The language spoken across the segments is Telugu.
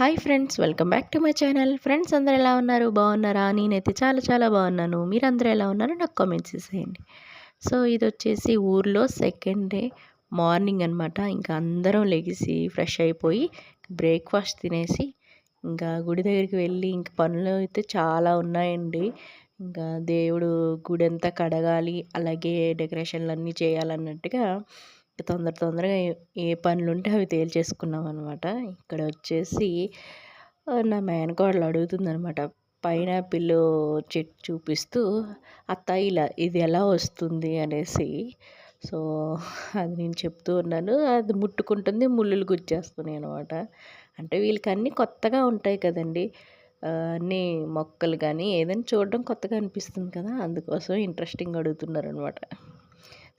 Hi friends welcome back to my channel. Friends అందరు ఎలా ఉన్నారు? బాగున్నారా? నేనైతే చాలా చాలా బాగున్నాను. మీరందరూ ఎలా ఉన్నారో? నాకు కామెంట్స్ చేసేయండి. సో ఇది వచ్చేసి ఊర్లో సెకండ్ డే మార్నింగ్ అనమాట ఇంకా అందరం లెగిసి ఫ్రెష్ అయిపోయి బ్రేక్ఫాస్ట్ తినేసి ఇంకా గుడి దగ్గరికి వెళ్ళి ఇంకా పనులు అయితే చాలా ఉన్నాయండి. ఇంకా దేవుడు గుడి అంతా కడగాలి అలాగే డెకరేషన్లు అన్నీ చేయాలన్నట్టుగా తొందర తొందరగా ఏ పనులు ఉంటే అవి తేల్చేసుకున్నాం అనమాట ఇక్కడ వచ్చేసి నా మేనకోడలు అడుగుతుందనమాట. పైనాపిల్ చెట్టు చూపిస్తూ అత్త ఇలా ఇది ఎలా వస్తుంది? అనేసి. సో అది నేను చెప్తూ ఉన్నాను. అది ముట్టుకుంటుంది ముళ్ళులు గుచ్చేస్తున్నాయి అనమాట. అంటే వీళ్ళకి అన్నీ కొత్తగా ఉంటాయి కదండి. అన్నీ మొక్కలు కానీ ఏదైనా చూడడం కొత్తగా అనిపిస్తుంది కదా అందుకోసం ఇంట్రెస్టింగ్ అడుగుతున్నారు అనమాట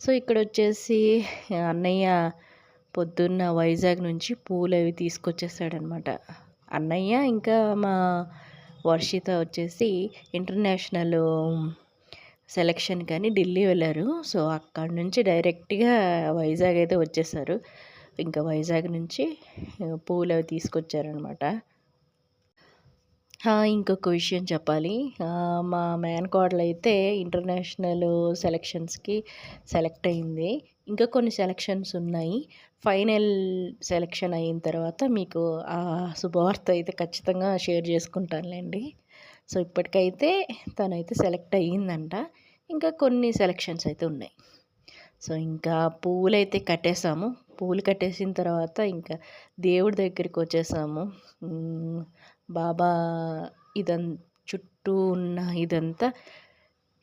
సో ఇక్కడ వచ్చేసి అన్నయ్య పొద్దున్న వైజాగ్ నుంచి పూలు అవి తీసుకొచ్చేసాడనమాట. అన్నయ్య ఇంకా మా వర్షిత వచ్చేసి ఇంటర్నేషనల్ సెలక్షన్ కానీ ఢిల్లీ వెళ్ళారు. సో అక్కడ నుంచి డైరెక్ట్గా వైజాగ్ అయితే వచ్చేసారు. ఇంకా వైజాగ్ నుంచి పూలు అవి తీసుకొచ్చారనమాట. ఇంకొక విషయం చెప్పాలి. మా మేనకోడలు అయితే ఇంటర్నేషనల్ సెలక్షన్స్కి సెలెక్ట్ అయింది. ఇంకా కొన్ని సెలక్షన్స్ ఉన్నాయి. ఫైనల్ సెలెక్షన్ అయిన తర్వాత మీకు ఆ శుభవార్త అయితే ఖచ్చితంగా షేర్ చేసుకుంటానులేండి. సో ఇప్పటికైతే తనైతే సెలెక్ట్ అయ్యిందంట. ఇంకా కొన్ని సెలక్షన్స్ అయితే ఉన్నాయి. సో ఇంకా పూలు అయితే కట్టేసాము. పూలు కట్టేసిన తర్వాత ఇంకా దేవుడి దగ్గరికి వచ్చేసాము. బాబా ఇదం చుట్టూ ఉన్న ఇదంతా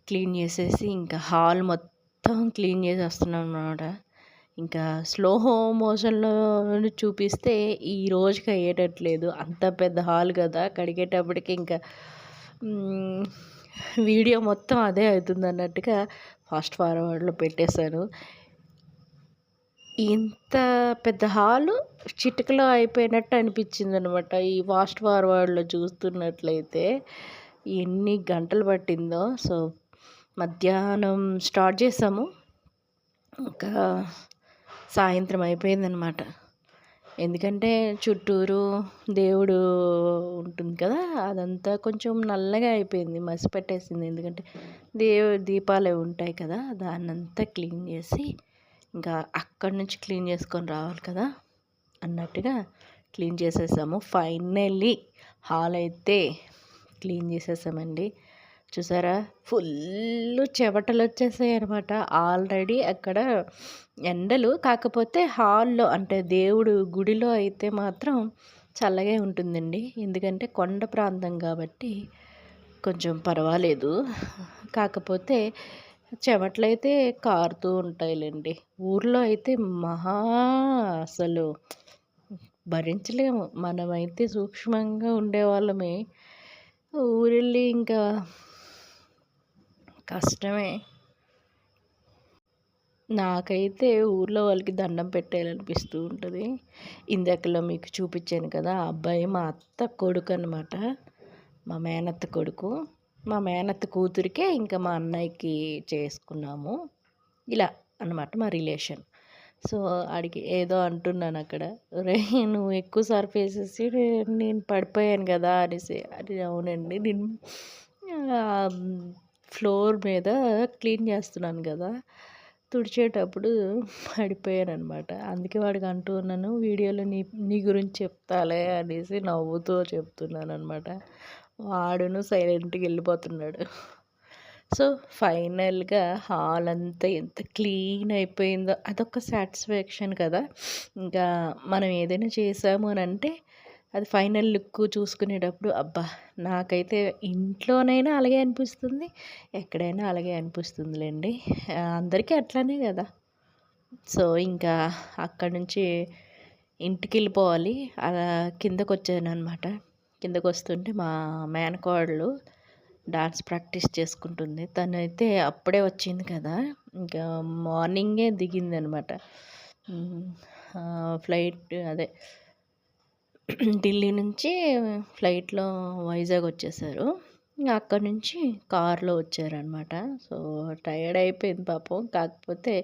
క్లీన్ చేసేసి ఇంకా హాల్ మొత్తం క్లీన్ చేసేస్తున్నాం అనమాట ఇంకా స్లో మోషన్లో చూపిస్తే ఈ రోజుకి అయ్యేటట్లేదు. అంత పెద్ద హాల్ కదా. కడిగేటప్పటికి ఇంకా వీడియో మొత్తం అదే అవుతుంది అన్నట్టుగా ఫాస్ట్ ఫార్వర్డ్లో పెట్టేశాను ఇంత పెద్ద హాలు చిటికలో అయిపోయినట్టు అనిపించింది అనమాట ఈ ఫాస్ట్ ఫార్వర్డ్లో చూస్తున్నట్లయితే ఎన్ని గంటలు పట్టిందో. సో మధ్యాహ్నం స్టార్ట్ చేసాము. ఇంకా సాయంత్రం అయిపోయిందనమాట. ఎందుకంటే చుట్టూరు దేవుడు ఉంటుంది కదా అదంతా కొంచెం నల్లగా అయిపోయింది మసి పెట్టేసింది ఎందుకంటే దేవు దీపాలు ఉంటాయి కదా దాన్నంతా క్లీన్ చేసి ఇంకా అక్కడి నుంచి క్లీన్ చేసుకొని రావాలి కదా. అన్నట్టుగా క్లీన్ చేసేసాము. ఫైనల్లీ హాల్ అయితే క్లీన్ చేసేసామండి. చూసారా? ఫుల్ చెవటలు వచ్చేసాయి అనమాట ఆల్రెడీ అక్కడ ఎండలు కాకపోతే హాల్లో అంటే దేవుడు గుడిలో అయితే మాత్రం చల్లగా ఉంటుందండి. ఎందుకంటే కొండ ప్రాంతం కాబట్టి కొంచెం పర్వాలేదు. కాకపోతే చెమటలైతే కారుతూ ఉంటాయిలేండి. ఊర్లో అయితే మహా అసలు భరించలేము. మనమైతే సూక్ష్మంగా ఉండేవాళ్ళమే. ఊరెళ్ళి ఇంకా కష్టమే. నాకైతే ఊర్లో వాళ్ళకి దండం పెట్టేయాలనిపిస్తూ ఉంటుంది. ఇందాకలో మీకు చూపించాను కదా ఆ అబ్బాయి మా అత్త కొడుకు అనమాట మా మేనత్త కొడుకు. మా మేనత్త కూతురికే ఇంకా మా అన్నయ్యకి చేసుకున్నాము. ఇలా అనమాట మా రిలేషన్. సో ఆడికి ఏదో అంటున్నాను అక్కడ. రే నువ్వు ఎక్కువ సర్ఫ్ వేసేసి నేను పడిపోయాను కదా అనేసి. అది అవునండి. నేను ఫ్లోర్ మీద క్లీన్ చేస్తున్నాను కదా. తుడిచేటప్పుడు పడిపోయాను అనమాట అందుకే వాడికి అంటూ ఉన్నాను వీడియోలో నీ నీ గురించి చెప్తాలే అనేసి నవ్వుతూ చెప్తున్నాను అనమాట వాడును సైలెంట్గా వెళ్ళిపోతున్నాడు. సో ఫైనల్గా హాల్ అంతా ఎంత క్లీన్ అయిపోయిందో అదొక సాటిస్ఫాక్షన్ కదా. ఇంకా మనం ఏదైనా చేసాము అని అంటే అది ఫైనల్ లుక్ చూసుకునేటప్పుడు అబ్బా! నాకైతే ఇంట్లోనైనా అలాగే అనిపిస్తుంది ఎక్కడైనా అలాగే అనిపిస్తుందిలేండి. అందరికీ అట్లానే కదా. సో ఇంకా అక్కడ నుంచి ఇంటికి వెళ్ళిపోవాలి. అలా కిందకు వచ్చాను అనమాట కిందకు వస్తుంటే మా మేనకోడలు డాన్స్ ప్రాక్టీస్ చేసుకుంటుంది. తనైతే అప్పుడే వచ్చింది కదా. ఇంకా మార్నింగే దిగింది అనమాట ఫ్లైట్ అదే ఢిల్లీ నుంచి ఫ్లైట్లో వైజాగ్ వచ్చేసారు. అక్కడ నుంచి కారులో వచ్చారనమాట. సో టైర్డ్ అయిపోయింది పాపం. కాకపోతే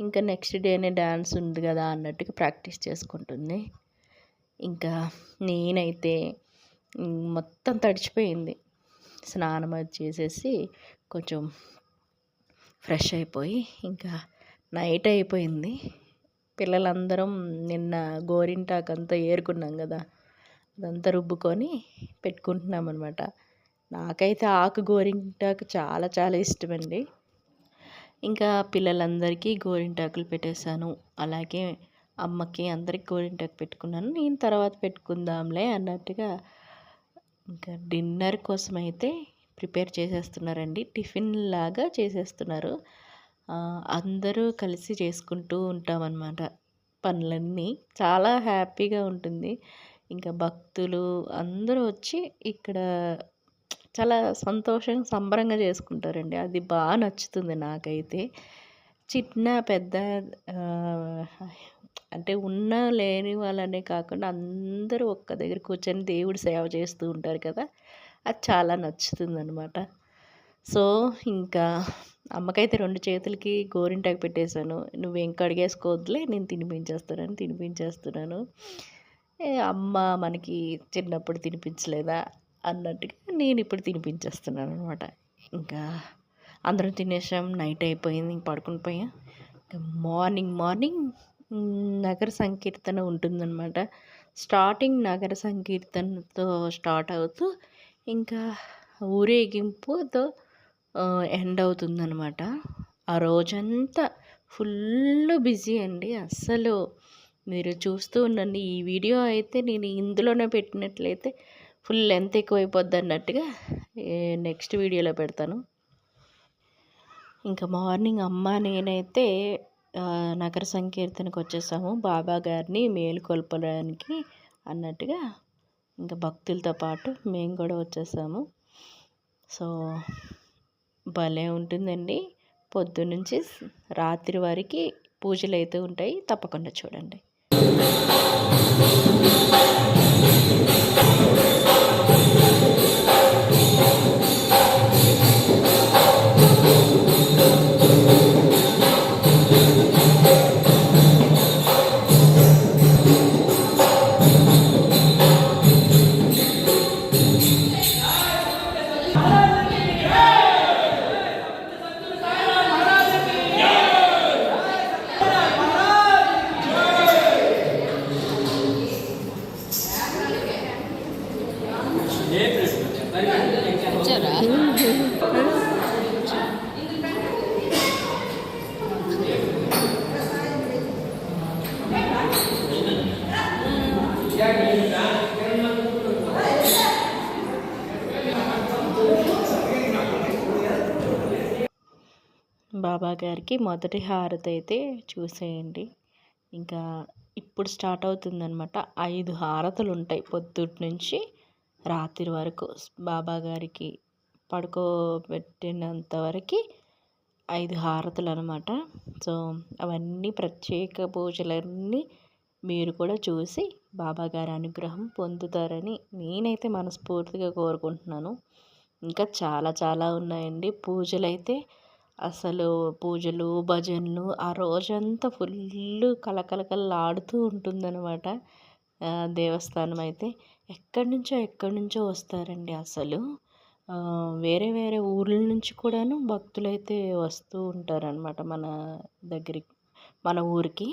ఇంకా నెక్స్ట్ డేనే డ్యాన్స్ ఉంది కదా అన్నట్టుగా ప్రాక్టీస్ చేసుకుంటుంది. ఇంకా నేనైతే మొత్తం తడిచిపోయింది. స్నానం అది చేసేసి కొంచెం ఫ్రెష్ అయిపోయి ఇంకా నైట్ అయిపోయింది. పిల్లలందరం నిన్న గోరింటాకంతా ఏరుకున్నాం కదా అదంతా రుబ్బుకొని పెట్టుకుంటున్నాం అనమాట నాకైతే ఆకు గోరింటాకు చాలా చాలా ఇష్టమండి. ఇంకా పిల్లలందరికీ గోరింటాకులు పెట్టేశాను. అలాగే అమ్మకి అందరికి గోరింటాకు పెట్టుకున్నాను. నేను తర్వాత పెట్టుకుందాంలే అన్నట్టుగా ఇంకా డిన్నర్ కోసం అయితే ప్రిపేర్ చేసేస్తున్నారండి. టిఫిన్ లాగా చేసేస్తున్నారు. అందరూ కలిసి చేసుకుంటూ ఉంటామన్నమాట పనులన్నీ. చాలా హ్యాపీగా ఉంటుంది. ఇంకా భక్తులు అందరూ వచ్చి ఇక్కడ చాలా సంతోషంగా సంబరంగా చేసుకుంటారండి. అది బాగా నచ్చుతుంది నాకైతే. చిన్న పెద్ద అంటే ఉన్న లేని వాళ్ళనే కాకుండా అందరూ ఒక్క దగ్గర కూర్చొని దేవుడు సేవ చేస్తూ ఉంటారు కదా అది చాలా నచ్చుతుంది అనమాట సో ఇంకా అమ్మకైతే రెండు చేతులకి గోరింటాకు పెట్టేశాను. నువ్వు ఏం కడిగేసుకోవద్దులే నేను తినిపించేస్తున్నాను తినిపించేస్తున్నాను. ఏ అమ్మ మనకి చిన్నప్పుడు తినిపించలేదా అన్నట్టుగా నేను ఇప్పుడు తినిపించేస్తున్నాను అనమాట ఇంకా అందరం తినేసాం నైట్ అయిపోయింది ఇంక పడుకుని పోయాం. ఇంకా మార్నింగ్ మార్నింగ్ నగర సంకీర్తన ఉంటుందన్నమాట. స్టార్టింగ్ నగర సంకీర్తనతో స్టార్ట్ అవుతూ ఇంకా ఊరేగింపుతో ఎండ్ అవుతుందన్నమాట. ఆ రోజంతా ఫుల్ బిజీ అండి. అస్సలు మీరు చూస్తూ ఉండండి. ఈ వీడియో అయితే నేను ఇందులోనే పెట్టినట్లయితే ఫుల్ లెంత్ ఎక్కువైపోద్ది అన్నట్టుగా నెక్స్ట్ వీడియోలో పెడతాను. ఇంకా మార్నింగ్ అమ్మ నేనైతే నగర సంకీర్తనకు వచ్చేసాము బాబా గారిని మేలుకొల్పడానికి అన్నట్టుగా ఇంకా భక్తులతో పాటు మేము కూడా వచ్చేసాము. సో భలే ఉంటుందండి. పొద్దునుంచి రాత్రి వరకు పూజలు అయితే ఉంటాయి. తప్పకుండా చూడండి. గారికి మొదటి హారతి అయితే చూసేయండి. ఇంకా ఇప్పుడు స్టార్ట్ అవుతుందనమాట ఐదు హారతులు ఉంటాయి పొద్దుటి నుంచి రాత్రి వరకు. బాబా గారికి పడుకోబెట్టినంత వరకు ఐదు హారతులు అనమాట సో అవన్నీ ప్రత్యేక పూజలన్నీ మీరు కూడా చూసి బాబా గారి అనుగ్రహం పొందుతారని నేనైతే మనస్ఫూర్తిగా కోరుకుంటున్నాను. ఇంకా చాలా చాలా ఉన్నాయండి. పూజలు అయితే అసలు పూజలు భజనలు ఆ రోజంతా ఫుల్ కలకలకలాడుతూ ఉంటుందన్నమాట. దేవస్థానం అయితే. ఎక్కడి నుంచో ఎక్కడి నుంచో వస్తారండి అసలు. వేరే వేరే ఊర్ల నుంచి కూడాను భక్తులైతే వస్తూ ఉంటారనమాట మన దగ్గరికి మన ఊరికి.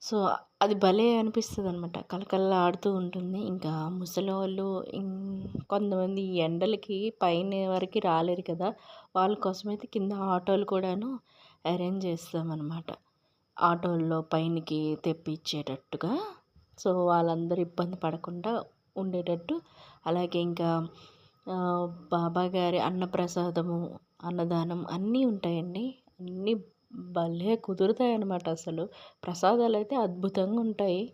సో అది భలే అనిపిస్తుంది అనమాట కలకల్లా ఆడుతూ ఉంటుంది. ఇంకా ముసలి వాళ్ళు ఇం- కొంతమంది ఎండలకి పైన వరకు రాలేరు కదా. వాళ్ళ కోసమైతే కింద ఆటోలు కూడాను అరేంజ్ చేస్తామన్నమాట ఆటోల్లో పైనకి తెప్పించేటట్టుగా. సో వాళ్ళందరూ ఇబ్బంది పడకుండా ఉండేటట్టు. అలాగే ఇంకా బాబా గారి అన్నప్రసాదము అన్నదానం అన్నీ ఉంటాయండి. అన్నీ భలే కుదురుతాయి అన్నమాట అసలు. ప్రసాదాలు అయితే అద్భుతంగా ఉంటాయి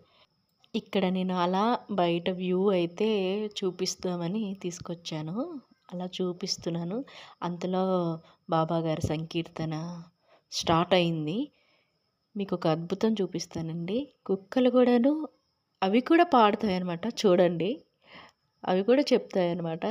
ఇక్కడ నేను అలా బయట వ్యూ అయితే చూపిస్తామని తీసుకొచ్చాను. అలా చూపిస్తున్నాను. అంతలో బాబా గారి సంకీర్తన స్టార్ట్ అయింది. మీకు ఒక అద్భుతం చూపిస్తానండి. కుక్కలు కూడాను అవి కూడా పాడుతాయి అనమాట చూడండి. అవి కూడా చెప్తాయి అన్నమాట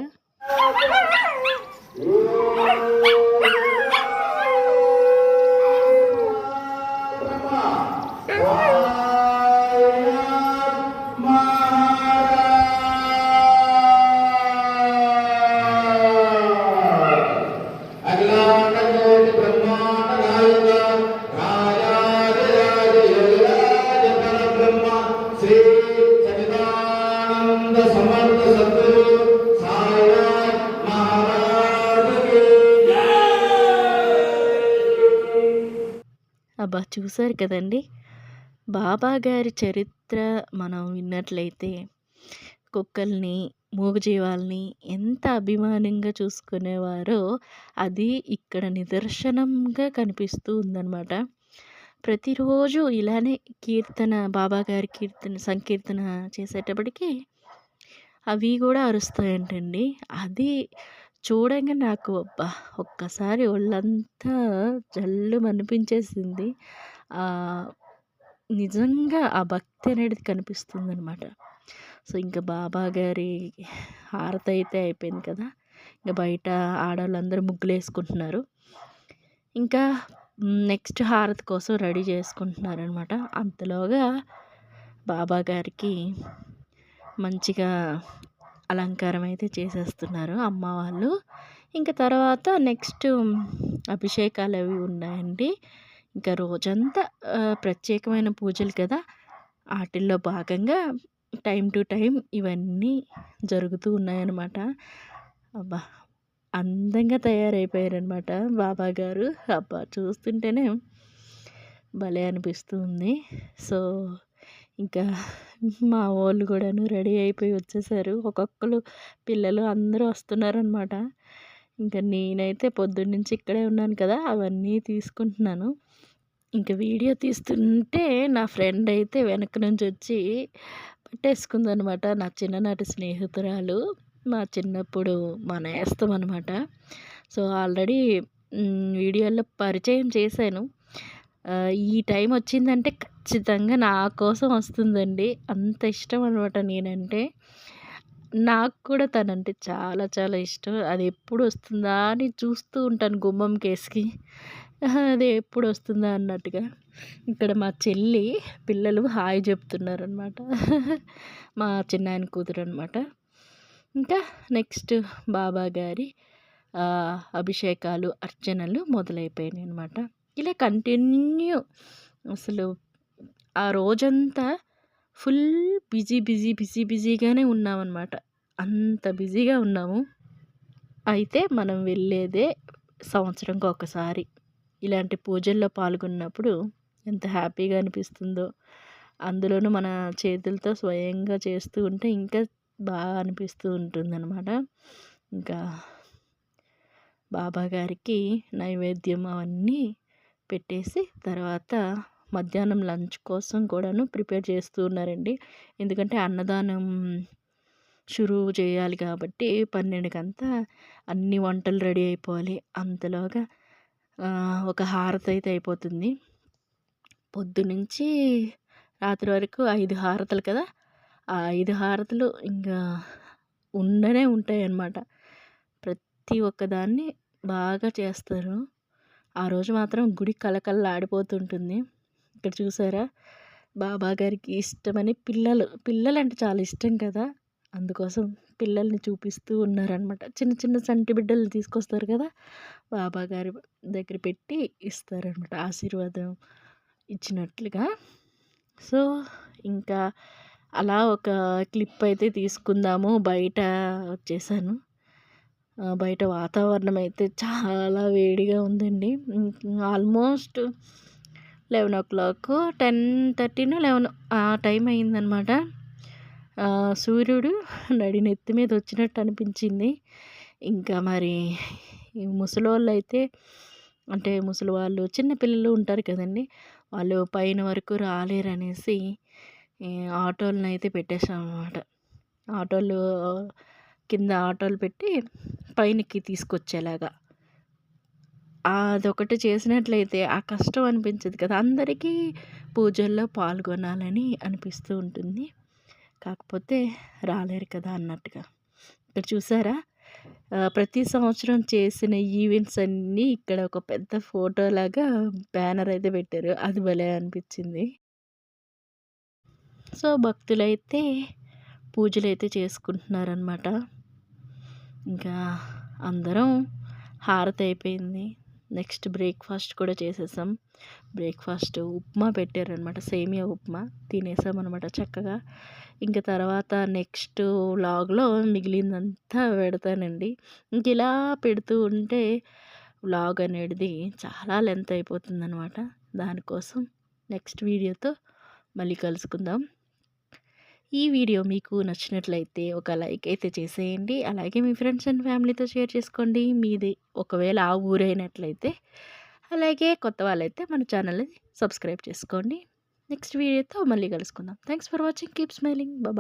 అబ్బా! చూసారు కదండీ! బాబా గారి చరిత్ర మనం విన్నట్లయితే కుక్కల్ని, మూగజీవాల్ని ఎంత అభిమానంగా చూసుకునేవారో అది ఇక్కడ నిదర్శనంగా కనిపిస్తూ ఉందనమాట. ప్రతిరోజు ఇలానే కీర్తన బాబా గారి కీర్తన సంకీర్తన చేసేటప్పటికి అవి కూడా అరుస్తాయంటండి. అది చూడంగా నాకు అబ్బా! ఒక్కసారి ఒళ్ళంతా జల్లుమనిపించేసింది. నిజంగా ఆ భక్తి అనేది కనిపిస్తుంది అనమాట సో, ఇంకా బాబా గారి హారతయితే అయిపోయింది కదా! ఇంక బయట ఆడవాళ్ళందరూ ముగ్గులు వేసుకుంటున్నారు ఇంకా నెక్స్ట్ హారతి కోసం రెడీ చేసుకుంటున్నారనమాట. అంతలోగా బాబా గారికి మంచిగా అలంకారం అయితే చేసేస్తున్నారు అమ్మ వాళ్ళు. ఇంకా తర్వాత నెక్స్ట్ అభిషేకాలు అవి ఉన్నాయండి. ఇంకా రోజంతా ప్రత్యేకమైన పూజలు కదా! వాటిల్లో భాగంగా టైం టు టైం ఇవన్నీ జరుగుతూ ఉన్నాయన్నమాట. అబ్బా! అందంగా తయారైపోయారనమాట బాబా గారు. అబ్బా! చూస్తుంటేనే భలే అనిపిస్తుంది సో, ఇంకా మా వాళ్ళు కూడాను రెడీ అయిపోయి వచ్చేసారు. ఒక్కొక్కరు పిల్లలు అందరూ వస్తున్నారనమాట. ఇంకా నేనైతే పొద్దున్నుంచి ఇక్కడే ఉన్నాను కదా! అవన్నీ తీసుకుంటున్నాను. ఇంక వీడియో తీస్తుంటే నా ఫ్రెండ్ అయితే వెనక నుంచి వచ్చి పట్టేసుకుందనమాట. నా చిన్ననాటి స్నేహితురాలు. మా చిన్నప్పుడు మా నేస్తం అనమాట. సో, ఆల్రెడీ వీడియోలో పరిచయం చేశాను. ఈ టైం వచ్చిందంటే ఖచ్చితంగా నా కోసం వస్తుందండి. అంత ఇష్టం అనమాట నేనంటే. నాకు కూడా తనంటే చాలా చాలా ఇష్టం. అది ఎప్పుడు వస్తుందా అని చూస్తూ ఉంటాను గుమ్మం కేసుకి. అది ఎప్పుడు వస్తుందా అన్నట్టుగా. ఇక్కడ మా చెల్లి పిల్లలు హాయ్ చెప్తున్నారనమాట. మా చిన్నాయన అనమాట ఇంకా నెక్స్ట్ బాబా గారి అభిషేకాలు, అర్చనలు మొదలైపోయినాయి అనమాట. ఇలా కంటిన్యూ అసలు ఆ రోజంతా ఫుల్ బిజీ, బిజీ, బిజీ, బిజీగానే ఉన్నామన్నమాట. అంత బిజీగా ఉన్నాము. అయితే మనం వెళ్ళేదే సంవత్సరంకి ఒకసారి. ఇలాంటి పూజల్లో పాల్గొన్నప్పుడు ఎంత హ్యాపీగా అనిపిస్తుందో అందులోనూ మన చేతులతో స్వయంగా చేస్తూ ఉంటే ఇంకా బాగా అనిపిస్తూ ఉంటుందన్నమాట ఇంకా బాబా గారికి నైవేద్యం అవన్నీ పెట్టేసి తర్వాత మధ్యాహ్నం లంచ్ కోసం కూడాను ప్రిపేర్ చేస్తూ ఉన్నారండి ఎందుకంటే అన్నదానం షురువు చేయాలి కాబట్టి పన్నెండుకంతా అన్ని వంటలు రెడీ అయిపోవాలి. అంతలోగా ఒక హారతి అయితే అయిపోతుంది. పొద్దునుంచి రాత్రి వరకు ఐదు హారతలు కదా? ఆ ఐదు హారతులు ఇంకా ఉండనే ఉంటాయి అన్నమాట ప్రతి ఒక్కదాన్ని బాగా చేస్తారు. ఆ రోజు మాత్రం గుడి కళకళలాడిపోతుంటుంది. ఇక్కడ చూసారా? బాబా గారికి ఇష్టమని పిల్లలు పిల్లలు అంటే చాలా ఇష్టం కదా? అందుకోసం పిల్లల్ని చూపిస్తూ ఉన్నారనమాట చిన్న చిన్న సంటి బిడ్డలు తీసుకొస్తారు కదా? బాబా గారి దగ్గర పెట్టి ఇస్తారనమాట ఆశీర్వాదం ఇచ్చినట్లుగా. సో ఇంకా అలా ఒక క్లిప్ అయితే తీసుకుందాము. బయట వచ్చేసాను బయట వాతావరణం అయితే చాలా వేడిగా ఉందండి. Almost eleven o'clock ten థర్టీనో లెవెన్ ఆ టైం అయిందనమాట. సూర్యుడు నడి నెత్తి మీద వచ్చినట్టు అనిపించింది. ఇంకా మరి ముసలోళ్ళు అయితే అంటే ముసలి వాళ్ళు చిన్న పిల్లలు ఉంటారు కదండి వాళ్ళు పైన వరకు రాలేరనేసి ఆటోలను అయితే పెట్టేసామన్నమాట ఆటోలు కింద ఆటోలు పెట్టి పైనకి తీసుకొచ్చేలాగా. అదొకటి చేసినట్లయితే ఆ కష్టం అనిపించదు కదా. అందరికీ పూజల్లో పాల్గొనాలని అనిపిస్తూ ఉంటుంది. కాకపోతే రాలేరు కదా అన్నట్టుగా. ఇక్కడ చూసారా? ప్రతి సంవత్సరం చేసిన ఈవెంట్స్ అన్నీ ఇక్కడ ఒక పెద్ద ఫోటో లాగా బ్యానర్ అయితే పెట్టారు. అది భలే అనిపించింది. సో భక్తులైతే పూజలు అయితే చేసుకుంటున్నారనమాట ఇంకా అందరం హారతి అయిపోయింది. నెక్స్ట్ బ్రేక్ఫాస్ట్ కూడా చేసేసాం. బ్రేక్ఫాస్ట్ ఉప్మా పెట్టారనమాట సేమియా ఉప్మా తినేసాం అనమాట చక్కగా. ఇంకా తర్వాత నెక్స్ట్ వ్లాగ్లో మిగిలిందంతా పెడతానండి. ఇంక ఇలా పెడుతూ ఉంటే వ్లాగ్ అనేది చాలా లెంత్ అయిపోతుందనమాట దానికోసం నెక్స్ట్ వీడియోతో మళ్ళీ కలుసుకుందాం. ఈ వీడియో మీకు నచ్చినట్లయితే ఒక లైక్ అయితే చేసేయండి. అలాగే మీ ఫ్రెండ్స్ అండ్ ఫ్యామిలీతో షేర్ చేసుకోండి. మీది ఒకవేళ ఆ ఊరైనట్లయితే. అలాగే కొత్త వాళ్ళైతే మన ఛానల్ని సబ్స్క్రైబ్ చేసుకోండి. నెక్స్ట్ వీడియోతో మళ్ళీ కలుసుకుందాం. Thanks for watching. Keep smiling. Bye